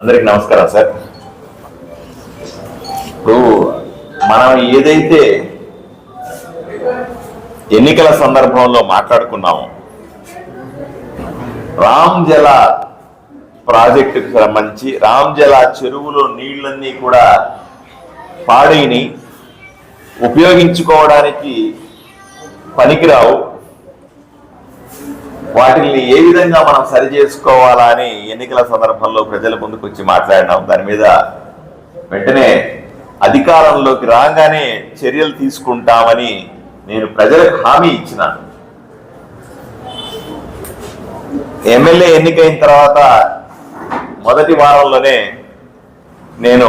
అందరికి నమస్కారం సార్. ఇప్పుడు మనం ఏదైతే ఎన్నికల సందర్భంలో మాట్లాడుకున్నామో రామ్ జల ప్రాజెక్టుకు సంబంధించి రామ్ జల చెరువులో నీళ్ళన్నీ కూడా పాడైని ఉపయోగించుకోవడానికి పనికిరావు. వాటిని ఏ విధంగా మనం సరి చేసుకోవాలా అని ఎన్నికల సందర్భంలో ప్రజల ముందుకు వచ్చి మాట్లాడినాం. దాని మీద వెంటనే అధికారంలోకి రాగానే చర్యలు తీసుకుంటామని నేను ప్రజలకు హామీ ఇచ్చినాను ఎమ్మెల్యే ఎన్నికైన తర్వాత మొదటి వారంలోనే నేను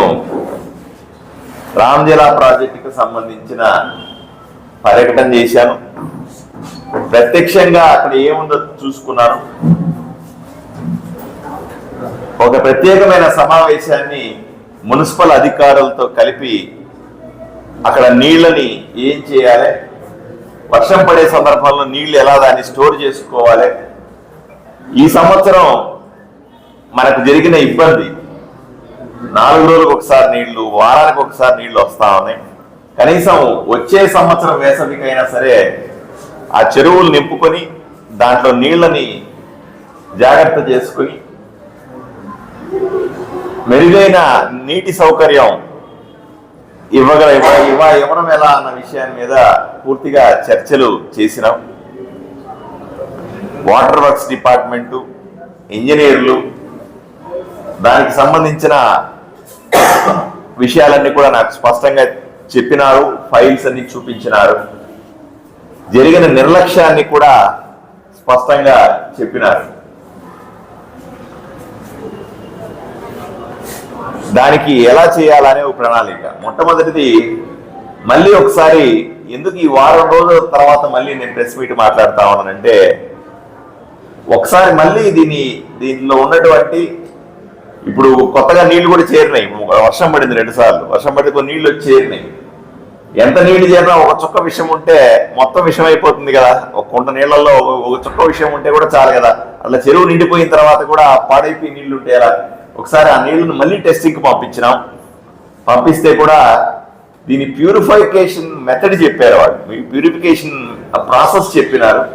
రామ్జిలా ప్రాజెక్టుకు సంబంధించిన పర్యటన చేశాను. ప్రత్యక్షంగా అక్కడ ఏముందో చూసుకున్నారు. ఒక ప్రత్యేకమైన సమావేశాన్ని మున్సిపల్ అధికారులతో కలిపి అక్కడ నీళ్ళని ఏం చేయాలి? వర్షం పడే సందర్భంలో నీళ్ళు ఎలా దాన్ని స్టోర్ చేసుకోవాలి? ఈ సంవత్సరం మనకు జరిగిన ఇబ్బంది నాలుగు రోజులకు ఒకసారి నీళ్ళు వారానికి ఒకసారి నీళ్ళు వస్తా ఉన్నాయి. కనీసం వచ్చే సంవత్సరం వేసవికైనా సరే ఆ చెరువులు నింపుకొని దాంట్లో నీళ్ళని జాగ్రత్త చేసుకొని మెరుగైన నీటి సౌకర్యం ఇవ్వగల ఇవ్వ ఇవ్వ ఇవ్వడం ఎలా అన్న విషయాన్ని మీద పూర్తిగా చర్చలు చేసినాం. వాటర్ వర్క్స్ డిపార్ట్మెంటు ఇంజనీర్లు దానికి సంబంధించిన విషయాలన్నీ కూడా నాకు స్పష్టంగా చెప్పినారు ఫైల్స్ అన్ని చూపించినారు. జరిగిన నిర్లక్ష్యాన్ని కూడా స్పష్టంగా చెప్పినారు. దానికి ఎలా చేయాలనే ఒక ప్రణాళిక. మొట్టమొదటిది మళ్ళీ ఒకసారి ఎందుకు ఈ వారం రోజుల తర్వాత మళ్ళీ నేను ప్రెస్ మీట్ మాట్లాడుతా ఉన్నానంటే ఒకసారి మళ్ళీ దీని దీనిలో ఉన్నటువంటి ఇప్పుడు కొత్తగా నీళ్ళు కూడా చేరినాయి. వర్షం పడింది రెండుసార్లు వర్షం పడితే కొన్ని నీళ్ళు వచ్చి చేరినాయి. ఎంత నీళ్ళు చేరినా ఒక చుక్క విషయం ఉంటే మొత్తం విషయం అయిపోతుంది కదా. ఒక కుంట నీళ్ళలో ఒక- ఒక చుక్క విషయం ఉంటే కూడా చాలు కదా. అట్లా చెరువు నిండిపోయిన తర్వాత కూడా పాడైపోయి నీళ్ళు ఉంటే ఎలా? ఒకసారి ఆ నీళ్ళను మళ్ళీ టెస్టింగ్కి పంపించినాం. పంపిస్తే కూడా దీని ప్యూరిఫికేషన్ మెథడ్ చెప్పారు వాళ్ళు. ప్యూరిఫికేషన్ ప్రాసెస్ చెప్పినారు.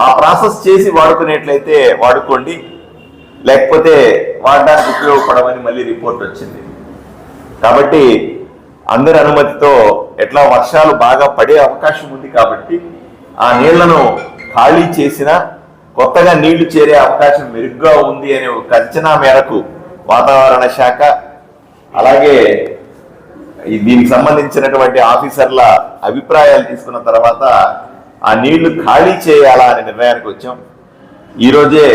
ఆ ప్రాసెస్ చేసి వాడుకునేట్లయితే వాడుకోండి. లేకపోతే వాడడానికి ఉపయోగపడమని మళ్ళీ రిపోర్ట్ వచ్చింది. కాబట్టి అందరి అనుమతితో ఎట్లా వర్షాలు బాగా పడే అవకాశం ఉంది కాబట్టి ఆ నీళ్ళను ఖాళీ చేసిన కొత్తగా నీళ్ళు చేరే అవకాశం మెరుగ్గా ఉంది అనే ఒక అంచనా మేరకు వాతావరణ శాఖ అలాగే దీనికి సంబంధించినటువంటి ఆఫీసర్ల అభిప్రాయాలు తీసుకున్న తర్వాత ఆ నీళ్ళు ఖాళీ చేయాలా అనే నిర్ణయానికి వచ్చాం. ఈరోజే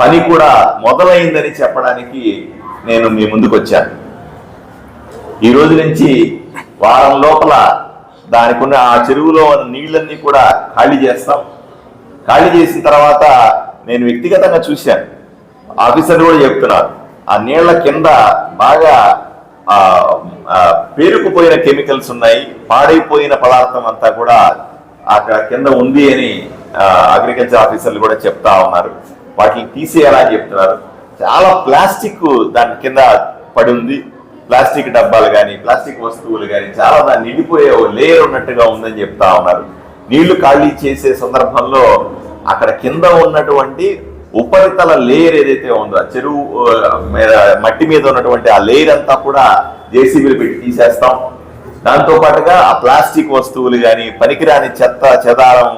పని కూడా మొదలైందని చెప్పడానికి నేను మీ ముందుకు వచ్చాను. ఈ రోజు నుంచి వారం లోపల దానికి ఉన్న ఆ చెరువులో ఉన్న నీళ్ళన్నీ కూడా ఖాళీ చేస్తాం. ఖాళీ చేసిన తర్వాత నేను వ్యక్తిగతంగా చూశాను. ఆఫీసర్ కూడా చెప్తున్నారు. ఆ నీళ్ళ కింద బాగా పేరుకుపోయిన కెమికల్స్ ఉన్నాయి. పాడైపోయిన పదార్థం అంతా కూడా అక్కడ కింద ఉంది అని అగ్రికల్చర్ ఆఫీసర్లు కూడా చెప్తా ఉన్నారు. వాటిని తీసేయాలని చెప్తున్నారు. చాలా ప్లాస్టిక్ దాని కింద పడి ఉంది. ప్లాస్టిక్ డబ్బాలు కానీ ప్లాస్టిక్ వస్తువులు కానీ చాలా దాన్ని నిండిపోయే లేయర్ ఉన్నట్టుగా ఉందని చెప్తా ఉన్నారు. నీళ్ళు ఖాళీ చేసే సందర్భంలో అక్కడ కింద ఉన్నటువంటి ఉపరితల లేయర్ ఏదైతే ఉందో చెరువు మీద మట్టి మీద ఉన్నటువంటి ఆ లేయర్ అంతా కూడా జేసీబీలు పెట్టి తీసేస్తాం. దాంతో పాటుగా ఆ ప్లాస్టిక్ వస్తువులు కానీ పనికిరాని చెత్త చెదారం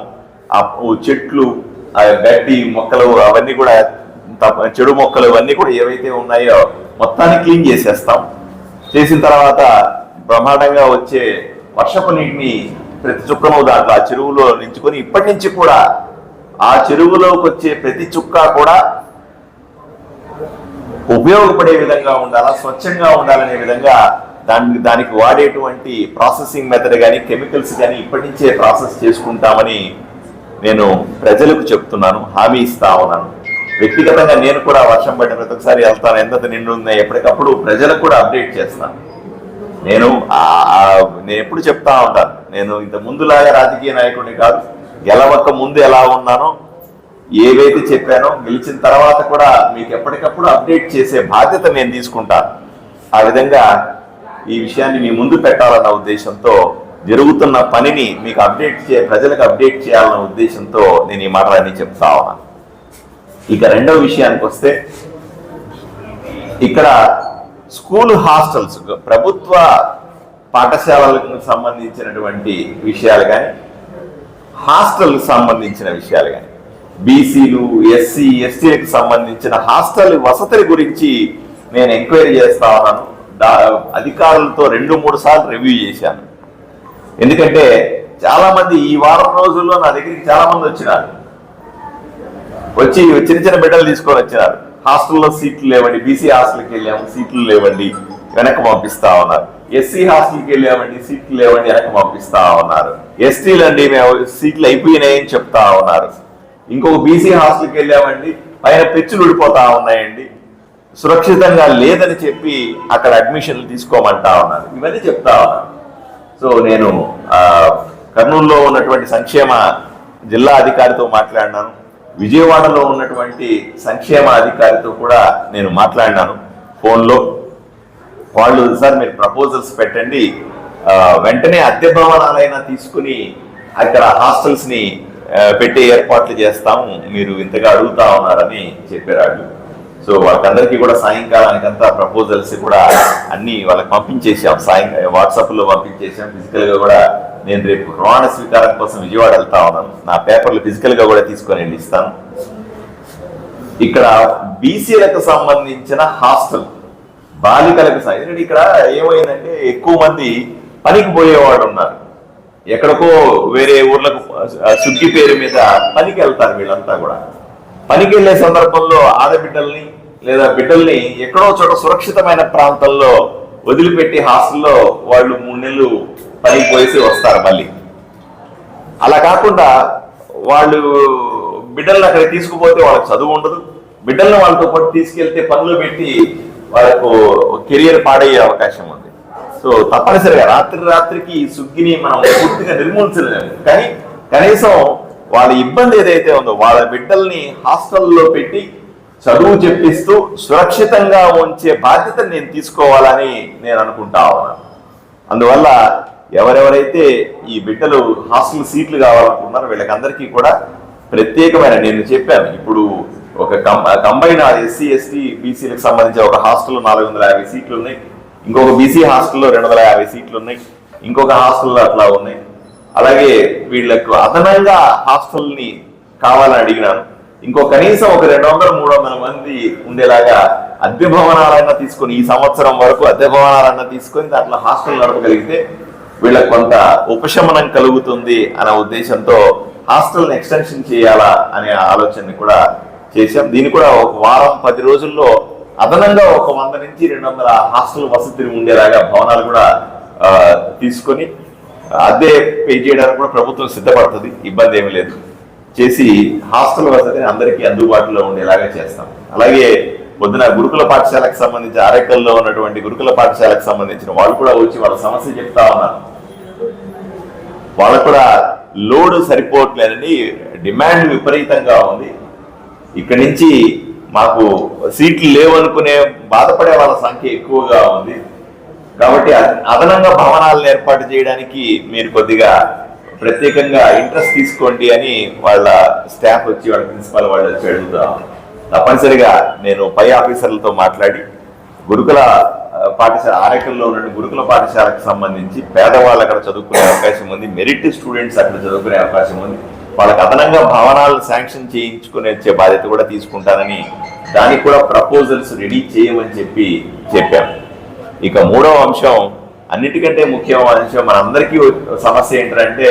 ఆ చెట్లు ఆ గడ్డి మొక్కలు అవన్నీ కూడా చెడు మొక్కలు ఇవన్నీ కూడా ఏవైతే ఉన్నాయో మొత్తాన్ని క్లీన్ చేసేస్తాం. చేసిన తర్వాత బ్రహ్మాండంగా వచ్చే వర్షపు నీటిని ప్రతి చుక్కను దాంట్లో ఆ చెరువులో నించుకొని ఇప్పటి నుంచి కూడా ఆ చెరువులోకి వచ్చే ప్రతి చుక్క కూడా ఉపయోగపడే విధంగా ఉండాలా స్వచ్ఛంగా ఉండాలనే విధంగా దానికి దానికి వాడేటువంటి ప్రాసెసింగ్ మెథడ్ కానీ కెమికల్స్ కానీ ఇప్పటి నుంచే ప్రాసెస్ చేసుకుంటామని నేను ప్రజలకు చెప్తున్నాను హామీ ఇస్తా ఉన్నాను. వ్యక్తిగతంగా నేను కూడా వర్షం పడిన ప్రతి ఒక్కసారి వెళ్తాను. ఎంత నిండు ఉన్నాయి ఎప్పటికప్పుడు ప్రజలకు కూడా అప్డేట్ చేస్తాను. నేను నేను ఎప్పుడు చెప్తా ఉంటాను. నేను ఇంత ముందులాగా రాజకీయ నాయకుడిని కాదు. గెలవక ముందు ఎలా ఉన్నానో ఏవైతే చెప్పానో గెలిచిన తర్వాత కూడా మీకు ఎప్పటికప్పుడు అప్డేట్ చేసే బాధ్యత నేను తీసుకుంటాను. ఆ విధంగా ఈ విషయాన్ని మీ ముందు పెట్టాలన్న ఉద్దేశంతో జరుగుతున్న పనిని మీకు అప్డేట్ చే ప్రజలకు అప్డేట్ చేయాలన్న ఉద్దేశంతో నేను ఈ మాటలన్నీ చెప్తా ఉన్నాను. ఇక రెండవ విషయానికి వస్తే ఇక్కడ స్కూల్ హాస్టల్స్ ప్రభుత్వ పాఠశాలలకు సంబంధించినటువంటి విషయాలు కానీ హాస్టల్కి సంబంధించిన విషయాలు కానీ బీసీలు ఎస్సీ ఎస్టీలకు సంబంధించిన హాస్టల్ వసతుల గురించి నేను ఎంక్వైరీ చేస్తా ఉన్నాను. దా- అధికారులతో రెండు మూడు సార్లు రివ్యూ చేశాను. ఎందుకంటే చాలామంది ఈ వారం రోజుల్లో నా దగ్గరికి చాలామంది వచ్చినారు. వచ్చి చిన్న చిన్న బిడ్డలు తీసుకొని వచ్చినారు. హాస్టల్లో సీట్లు లేవండి బీసీ హాస్టల్కి వెళ్ళాము సీట్లు లేవండి వెనక్కి పంపిస్తా ఉన్నారు. ఎస్సీ హాస్టల్కి వెళ్ళామండి సీట్లు లేవండి వెనక్కి పంపిస్తా ఉన్నారు. ఎస్టీలు అండి మేము సీట్లు అయిపోయినాయని చెప్తా ఉన్నారు. ఇంకొక బీసీ హాస్టల్కి వెళ్ళామండి పైన పెచ్చులు ఊడిపోతా ఉన్నాయండి. సురక్షితంగా లేదని చెప్పి అక్కడ అడ్మిషన్లు తీసుకోమంటా ఉన్నారు. ఇవన్నీ చెప్తా ఉన్నారు. సో నేను కర్నూలులో ఉన్నటువంటి సంక్షేమ జిల్లా అధికారితో మాట్లాడినాను. విజయవాడలో ఉన్నటువంటి సంక్షేమ అధికారితో కూడా నేను మాట్లాడినాను ఫోన్లో. వాళ్ళు సార్ మీరు ప్రపోజల్స్ పెట్టండి. వెంటనే అద్దె భవనాలైనా తీసుకుని అక్కడ హాస్టల్స్ని పెట్టి పెట్టే ఏర్పాట్లు చేస్తాము. మీరు ఇంతగా అడుగుతా ఉన్నారని చెప్పారు సో వాళ్ళకందరికీ కూడా సాయంకాలానికంతా ప్రపోజల్స్ కూడా అన్ని వాళ్ళకి పంపించేసాం సాయం వాట్సాప్లో పంపించేసాం ఫిజికల్గా కూడా నేను రేపు ప్రమాణ స్వీకారం కోసం విజయవాడ వెళ్తా ఉన్నాను. నా పేపర్లు ఫిజికల్గా కూడా తీసుకొని వెళ్ళి ఇస్తాను. ఇక్కడ బీసీలకు సంబంధించిన హాస్టల్ బాలికలకు సం- ఎందుకంటే ఇక్కడ ఏమైందంటే ఎక్కువ మంది పనికి పోయేవాడు ఉన్నారు. ఎక్కడికో వేరే ఊర్లకు సుగ్గి పేరు మీద పనికి వెళ్తారు వీళ్ళంతా కూడా. పనికి వెళ్ళే సందర్భంలో ఆడబిడ్డల్ని లేదా బిడ్డల్ని ఎక్కడో చోట సురక్షితమైన ప్రాంతంలో వదిలిపెట్టి హాస్టల్లో వాళ్ళు మూడు నెలలు పనికి పోయేసి వస్తారు మళ్ళీ. అలా కాకుండా వాళ్ళు బిడ్డల్ని అక్కడ తీసుకుపోతే వాళ్ళకి చదువు ఉండదు. బిడ్డలను వాళ్ళతో పాటు తీసుకెళ్తే పనులు పెట్టి వాళ్ళకు కెరియర్ పాడయ్యే అవకాశం ఉంది. సో తప్పనిసరిగా రాత్రి రాత్రికి సుగ్గిని మనం పూర్తిగా నిర్మూలించలేము. కానీ కనీసం వాళ్ళ ఇబ్బంది ఏదైతే ఉందో వాళ్ళ బిడ్డల్ని హాస్టల్లో పెట్టి చదువు చెప్పిస్తూ సురక్షితంగా ఉంచే బాధ్యత నేను తీసుకోవాలని నేను అనుకుంటా ఉన్నాను. అందువల్ల ఎవరెవరైతే ఈ బిడ్డలు హాస్టల్ సీట్లు కావాలనుకున్నారో వీళ్ళకందరికీ కూడా ప్రత్యేకమైన నేను చెప్పాను. ఇప్పుడు ఒక కంబైన్ ఎస్సీ ఎస్టీ బీసీలకు సంబంధించి ఒక హాస్టల్లో నాలుగు వందల యాభై సీట్లు ఉన్నాయి ఇంకొక బీసీ హాస్టల్లో రెండు వందల యాభై సీట్లు ఉన్నాయి ఇంకొక హాస్టల్లో అట్లా ఉన్నాయి. అలాగే వీళ్ళకు అదనంగా హాస్టల్ని కావాలని అడిగినాను. ఇంకో కనీసం ఒక రెండు వందల మూడు వందల మంది ఉండేలాగా అద్దె భవనాలన్నా తీసుకొని ఈ సంవత్సరం వరకు అద్దె భవనాలన్నా తీసుకొని దాంట్లో హాస్టల్ నడపగలిగితే వీళ్ళకి కొంత ఉపశమనం కలుగుతుంది అనే ఉద్దేశంతో హాస్టల్ని ఎక్స్టెన్షన్ చేయాలా అనే ఆలోచనని కూడా చేశాం. దీన్ని కూడా ఒక వారం పది రోజుల్లో అదనంగా ఒక వంద నుంచి రెండు వందల హాస్టల్ వసతులు ఉండేలాగా భవనాలు కూడా తీసుకొని అద్దె పే చేయడానికి కూడా ప్రభుత్వం సిద్ధపడుతుంది. ఇబ్బంది ఏమీ లేదు. చేసి హాస్టల్ వసతిని అందరికీ అందుబాటులో ఉండేలాగా చేస్తాం. అలాగే పొద్దున గురుకుల పాఠశాలకు సంబంధించి అరెకల్లో ఉన్నటువంటి గురుకుల పాఠశాలకు సంబంధించిన వాళ్ళు కూడా వచ్చి వాళ్ళ సమస్య చెప్తా ఉన్నారు. వాళ్ళకు కూడా లోడ్ సరిపోవట్లేదని డిమాండ్ విపరీతంగా ఉంది. ఇక్కడి నుంచి మాకు సీట్లు లేవనుకునే బాధపడే వాళ్ళ సంఖ్య ఎక్కువగా ఉంది. కాబట్టి అదనంగా భవనాలను ఏర్పాటు చేయడానికి మీరు కొద్దిగా ప్రత్యేకంగా ఇంట్రెస్ట్ తీసుకోండి అని వాళ్ళ స్టాఫ్ వచ్చి వాళ్ళ ప్రిన్సిపల్ వాళ్ళు వచ్చి అడుగుతాం తప్పనిసరిగా నేను పై ఆఫీసర్లతో మాట్లాడి గురుకుల పాఠశాల ఆరకల్లో ఉన్న గురుకుల పాఠశాలకు సంబంధించి పేదవాళ్ళు అక్కడ చదువుకునే అవకాశం ఉంది మెరిట్ స్టూడెంట్స్ అక్కడ చదువుకునే అవకాశం ఉంది వాళ్ళకి అదనంగా భవనాలు శాంక్షన్ చేయించుకునే వచ్చే బాధ్యత కూడా తీసుకుంటానని దానికి కూడా ప్రపోజల్స్ రెడీ చేయమని చెప్పి చెప్పాం. ఇక మూడవ అంశం అన్నిటికంటే ముఖ్యమైన అంశం మనందరికీ సమస్య ఏంటంటే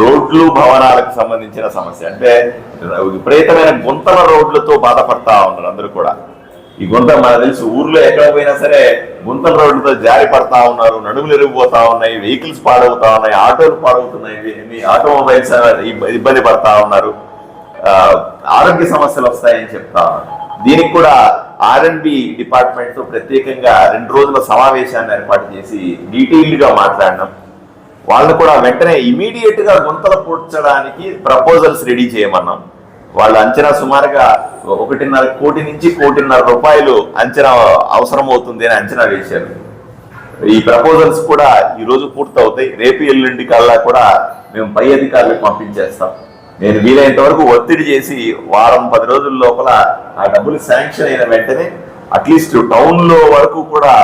రోడ్లు భవనాలకు సంబంధించిన సమస్య. అంటే విపరీతమైన గుంతల రోడ్లతో బాధపడతా ఉన్నారు అందరూ కూడా. ఈ గుంత మనకు తెలుసు ఊర్లో ఎక్కడ పోయినా సరే గుంతల రోడ్లతో జారి పడతా ఉన్నారు నడుములు ఎరిగిపోతా ఉన్నాయి వెహికల్స్ పాడవుతా ఉన్నాయి ఆటోలు పాడవుతున్నాయి ఆటోమొబైల్స్ ఇబ్బంది పడతా ఉన్నారు. ఆరోగ్య సమస్యలు వస్తాయని చెప్తా ఉన్నారు. దీనికి కూడా ఆర్ డిపార్ట్మెంట్తో బి ప్రత్యేకంగా రెండు రోజుల సమావేశాన్ని ఏర్పాటు చేసి డీటెయిల్డ్గా మాట్లాడినాం. వాళ్ళు కూడా వెంటనే ఇమీడియట్గా గుంతలు పూడ్చడానికి ప్రపోజల్స్ రెడీ చేయమన్నాం. వాళ్ళ అంచనా సుమారుగా ఒకటిన్నర కోటి నుంచి కోటిన్నర రూపాయలు అంచనా అవసరం అవుతుంది అని అంచనా వేశారు. ఈ ప్రపోజల్స్ కూడా ఈ రోజు పూర్తవుతాయి. రేపు ఎల్లుండి కల్లా కూడా మేము పై అధికారులకు పంపించేస్తాం. నేను వీలైనంత వరకు ఒత్తిడి చేసి వారం పది రోజుల లోపల ఆ డబ్బులు శాంక్షన్ అయిన వెంటనే అట్లీస్ట్ టౌన్లో వరకు కూడా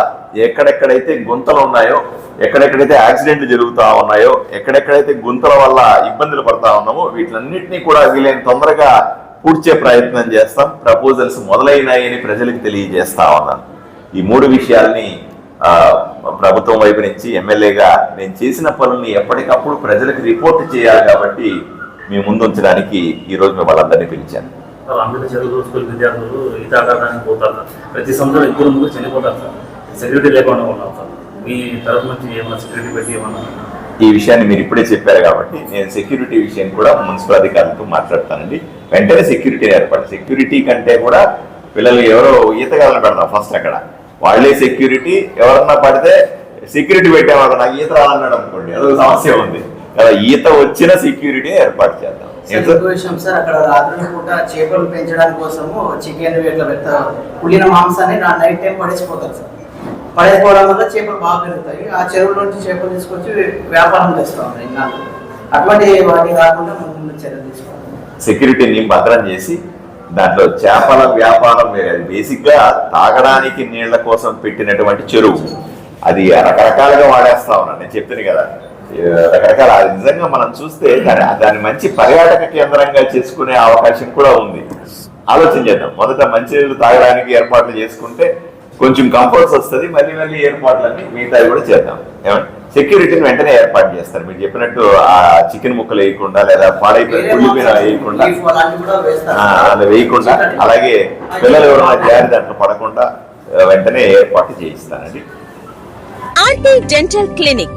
ఎక్కడెక్కడైతే గుంతలు ఉన్నాయో ఎక్కడెక్కడైతే యాక్సిడెంట్లు జరుగుతూ ఉన్నాయో ఎక్కడెక్కడైతే గుంతల వల్ల ఇబ్బందులు పడతా ఉన్నామో వీటిలన్నింటినీ కూడా వీలైన తొందరగా పూడ్చే ప్రయత్నం చేస్తాం. ప్రపోజల్స్ మొదలైనాయని ప్రజలకు తెలియజేస్తా ఉన్నాను ఈ మూడు విషయాల్ని ప్రభుత్వం వైపు నుంచి ఎమ్మెల్యేగా నేను చేసిన పనుల్ని ఎప్పటికప్పుడు ప్రజలకు రిపోర్ట్ చేయాలి కాబట్టి మీ ముందు ఉంచడానికి ఈ రోజు మేము పిలిచాను. అందరూ చదువు స్కూల్ విద్యార్థులు ఈత ఆకారానికి పోతారు ప్రతి సంవత్సరం ఎక్కువ ముందు చనిపోతారు సార్. సెక్యూరిటీ లేకుండా ఉన్నాం సార్. మీ తరఫు నుంచి ఏమైనా సెక్యూరిటీ పెట్టి ఏమన్నా ఈ విషయాన్ని మీరు ఇప్పుడే చెప్పారు కాబట్టి నేను సెక్యూరిటీ విషయం కూడా మున్సిపల్ అధికారులతో మాట్లాడతానండి. వెంటనే సెక్యూరిటీ ఏర్పాటు. సెక్యూరిటీ కంటే కూడా పిల్లలు ఎవరో ఈతగాలను పెడతాం ఫస్ట్ అక్కడ. వాళ్ళే సెక్యూరిటీ ఎవరన్నా పడితే సెక్యూరిటీ పెట్టేవాడు నాకు ఈత రాలన్నాడు అనుకోండి. అదొక సమస్య ఉంది. కదా ఈత వచ్చిన సెక్యూరిటీ ఏర్పాటు చేద్దాం. సార్, సార్ అక్కడ రాత్రి పూట చేపలు పెంచడానికి కోసము చికెన్ ఇట్లా పెడతారు కుళ్ళిన మాంసాన్ని నా నైట్ టైం పడేసిపోతారు సార్. పడేసిపోవడం వల్ల చేపలు బాగా పెరుగుతాయి. ఆ చెరువుల నుంచి చేపలు తీసుకొచ్చి వ్యాపారం చేస్తా ఉన్నాయి ఇన్నాళ్ళు అటువంటి వాటి రాకుండా ముందు ముందు చర్యలు తీసుకోవాలి. సెక్యూరిటీని భద్రం చేసి దాంట్లో చేపల వ్యాపారం వేరే. అది బేసిక్గా తాగడానికి నీళ్ళ కోసం పెట్టినటువంటి చెరువు. అది రకరకాలుగా వాడేస్తా ఉన్నాను. నేను చెప్తాను కదా. రకరకాల నిజంగా మనం చూస్తే దాని దాన్ని మంచి పర్యాటక కేంద్రంగా చేసుకునే అవకాశం కూడా ఉంది. ఆలోచన చేద్దాం. మొదట మంచినీళ్ళు తాగడానికి ఏర్పాట్లు చేసుకుంటే కొంచెం కంఫర్ట్స్ వస్తుంది మళ్ళీ మళ్ళీ ఏర్పాట్లన్నీ మిగతావి కూడా చేద్దాం. ఏమంటే సెక్యూరిటీని వెంటనే ఏర్పాటు చేస్తారు. మీరు చెప్పినట్టు ఆ చికెన్ ముక్కలు వేయకుండా లేదా పాడైపోయిన కుళ్ళిపోయిన వేయకుండా beef అలాంటివి కూడా వేస్తారు. ఆ, అలా వేయకుండా అలాగే పిల్లలు ఎవరైనా జారి దాంట్లో పడకుండా వెంటనే ఏర్పాటు చేయిస్తానండి. RT dental clinic